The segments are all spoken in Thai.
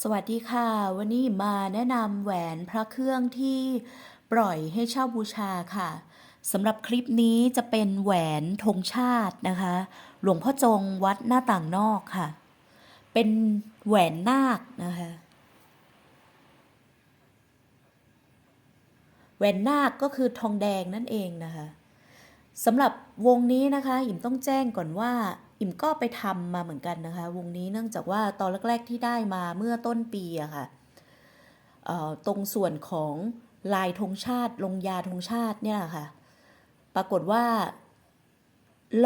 สวัสดีค่ะ วันนี้มาแนะนำแหวนพระเครื่องที่ปล่อยให้เช่าบูชาค่ะสำหรับคลิปนี้จะเป็นแหวนธงชาตินะคะ หลวงพ่อจงวัดหน้าต่างนอกค่ะ เป็นแหวนนาคนะคะแหวนนาคก็คือทองแดงนั่นเองนะคะสำหรับวงนี้นะคะ อิมต้องแจ้งก่อนว่า อิมก็ไปทำมาเหมือนกันนะคะ วงนี้เนื่องจากว่าตอนแรก ๆที่ได้มาเมื่อต้นปีอะค่ะเอ่อตรงส่วนของลายธงชาติ ลงยาธงชาติเนี่ยค่ะ ปรากฏว่า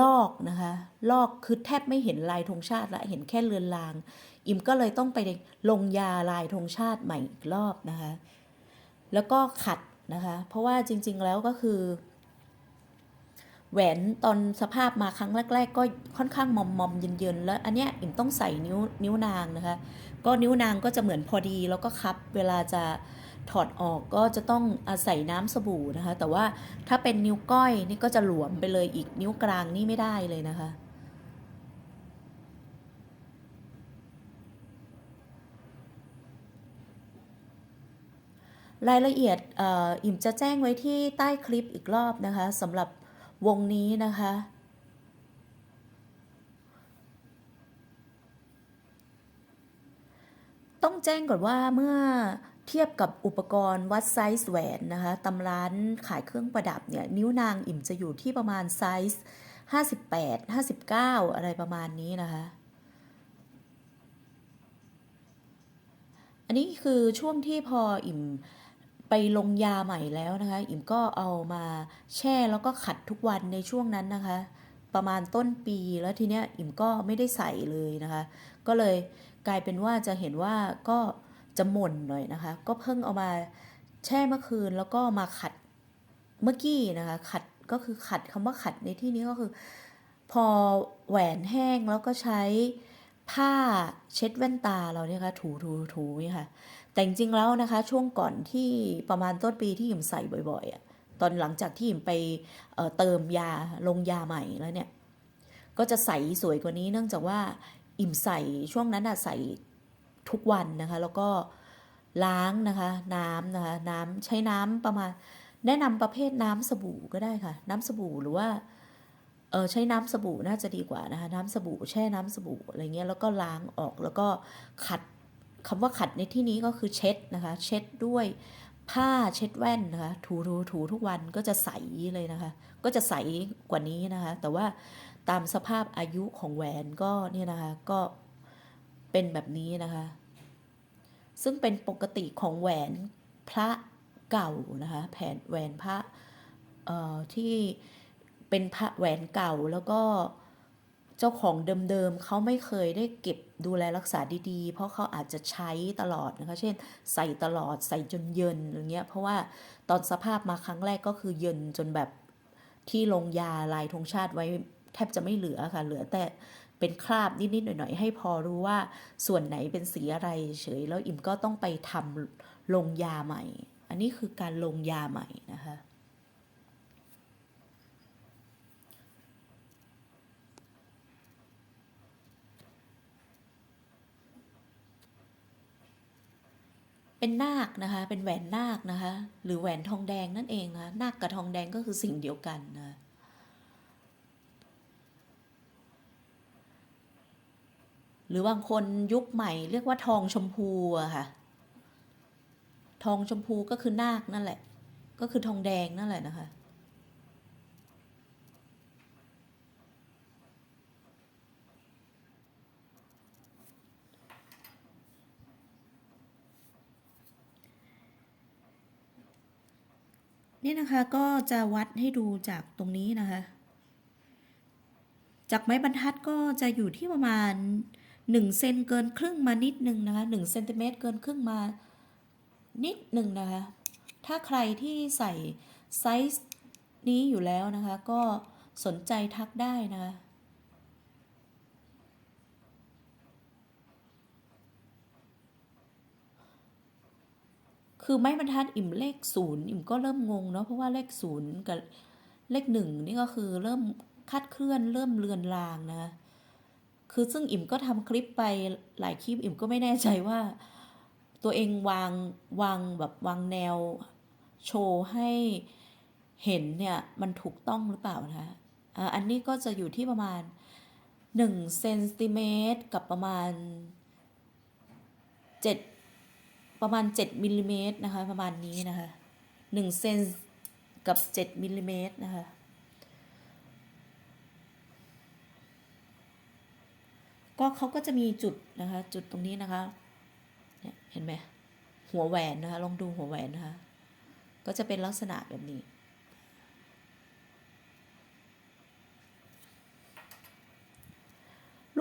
ลอกนะคะ ลอกคือแทบไม่เห็นลายธงชาติละเห็นแค่เลือนลาง อิมก็เลยต้องไปลงยาลายธงชาติใหม่อีกรอบนะคะ แล้วก็ขัดนะคะ เพราะว่าจริง ๆแล้วก็คือ แหวนตอนสภาพมาครั้งแรก ๆ ก็ค่อนข้างมอมมอมเย็นๆแล้วอันเนี้ยอิ่มต้องใส่นิ้วนิ้วนางนะคะ ก็นิ้วนางก็จะเหมือนพอดีแล้วก็คับเวลาจะถอดออกก็จะต้องอาศัยน้ำสบู่นะคะ แต่ว่าถ้าเป็นนิ้วก้อยนี่ก็จะหลวมไปเลยอีกนิ้วกลางนี่ไม่ได้เลยนะคะรายละเอียดอออิ่มจะแจ้งไว้ที่ใต้คลิปอีกรอบนะคะสำหรับ วงนี้นะคะ ต้องแจ้งก่อนว่าเมื่อเทียบกับอุปกรณ์วัดไซส์แหวนนะคะตำร้านขายเครื่องประดับเนี่ยนิ้วนางอิ่มจะอยู่ที่ประมาณไซส์58 59 อะไรประมาณนี้นะคะอันนี้คือช่วงที่พออิ่ม ไปลงยาใหม่แล้วนะคะ อิ่มก็เอามาแช่แล้วก็ขัดทุกวันในช่วงนั้นนะคะ ประมาณต้นปีแล้วทีเนี้ยอิ่มก็ไม่ได้ใส่เลยนะคะ ก็เลยกลายเป็นว่าจะเห็นว่าก็จะหม่นหน่อยนะคะ ก็เพิ่งเอามาแช่เมื่อคืนแล้วก็มาขัดเมื่อกี้นะคะ ขัดก็คือขัดคำว่าขัดในที่นี้ก็คือ พอแหวนแห้งแล้วก็ใช้ ผ้าเช็ดแว่นตาเราเนี่ยค่ะถูถูถูนี่ค่ะ แต่จริงๆแล้วนะคะ ช่วงก่อนที่ประมาณต้นปีที่หิมใส่บ่อยๆอะตอนหลังจากที่หิมไปเเติมยาลงยาใหม่แล้วเนี่ย ก็จะใสสวยกว่านี้เนื่องจากว่าอิ่มใส่ช่วงนั้นอะใส่ทุกวันนะคะ แล้วก็ล้างนะคะน้ำนะคะ น้ำใช้น้ำประมาณ แนะนำประเภทน้ำสบู่ก็ได้ค่ะ น้ำสบู่หรือว่า ออใช้น้ำสบู่น่าจะดีกว่านะคะน้ำสบู่แช่น้ำสบู่อะไรเงี้ยแล้วก็ล้างออกแล้วก็ขัดคำว่าขัดในที่นี้ก็คือเช็ดนะคะ เช็ดด้วยผ้าเช็ดแว่นนะคะถูถูถูทุกวันก็จะใสเลยนะคะ ก็จะใสกว่านี้นะคะ แต่ว่าตามสภาพอายุของแหวนก็เนี่ยนะคะก็เป็นแบบนี้นะคะ ซึ่งเป็นปกติของแหวนพระเก่านะคะแผ่นแหวนพระที่ เป็นพระแหวนเก่าแล้วก็เจ้าของเดิมๆเขาไม่เคยได้เก็บดูแลรักษาดีๆ เพราะเขาอาจจะใช้ตลอดนะคะ เช่น ใส่ตลอดใส่จนเยินอย่างเงี้ย เพราะว่าตอนสภาพมาครั้งแรกก็คือเยินจนแบบที่ลงยาลายธงชาติไว้แทบจะไม่เหลือค่ะ เหลือแต่เป็นคราบนิดๆหน่อยๆ ให้พอรู้ว่าส่วนไหนเป็นสีอะไรเฉย แล้วอิ่มก็ต้องไปทำลงยาใหม่ อันนี้คือการลงยาใหม่นะคะ เป็นนาคนะคะ เป็นแหวนนาคนะคะ หรือแหวนทองแดงนั่นเองนะคะนาคกับทองแดงก็คือสิ่งเดียวกันนะหรือบางคนยุคใหม่เรียกว่าทองชมพูอะค่ะ ทองชมพูก็คือนาคนั่นแหละ ก็คือทองแดงนั่นแหละนะคะ นี่นะคะก็จะวัดให้ดูจากตรงนี้นะคะ จากไม้บรรทัดก็จะอยู่ที่ประมาณ1เซนเกินครึ่งมานิดนึงนะคะ1เซนติเมตรเกินครึ่งมานิดหนึ่งนะคะ ถ้าใครที่ใส่ไซส์นี้อยู่แล้วนะคะ ก็สนใจทักได้นะคะ คือไม้บรรทัดอิ่มเลขศูนย์อิ่มก็เริ่มงงเนาะเพราะว่าเลขศูนย์กับเลขหนึ่งนี่ก็คือเริ่มคาดเคลื่อนเริ่มเลือนลางนะคือซึ่งอิ่มก็ทำคลิปไปหลายคลิปอิ่มก็ไม่แน่ใจว่า ตัวเองวางวางแบบวางแนวโชว์ให้เห็นเนี่ยมันถูกต้องหรือเปล่านะอันนี้ก็จะอยู่ที่ประมาณ1เซนติเมตรกับประมาณ7 ประมาณ 7มิลลิเมตรนะคะ ประมาณนี้นะคะ1เซนกับ 7มิลลิเมตรนะคะ ก็เขาก็จะมีจุดนะคะ จุดตรงนี้นะคะเนี่ยเห็นไหมหัวแหวนนะคะ ลองดูหัวแหวนนะคะ ก็จะเป็นลักษณะแบบนี้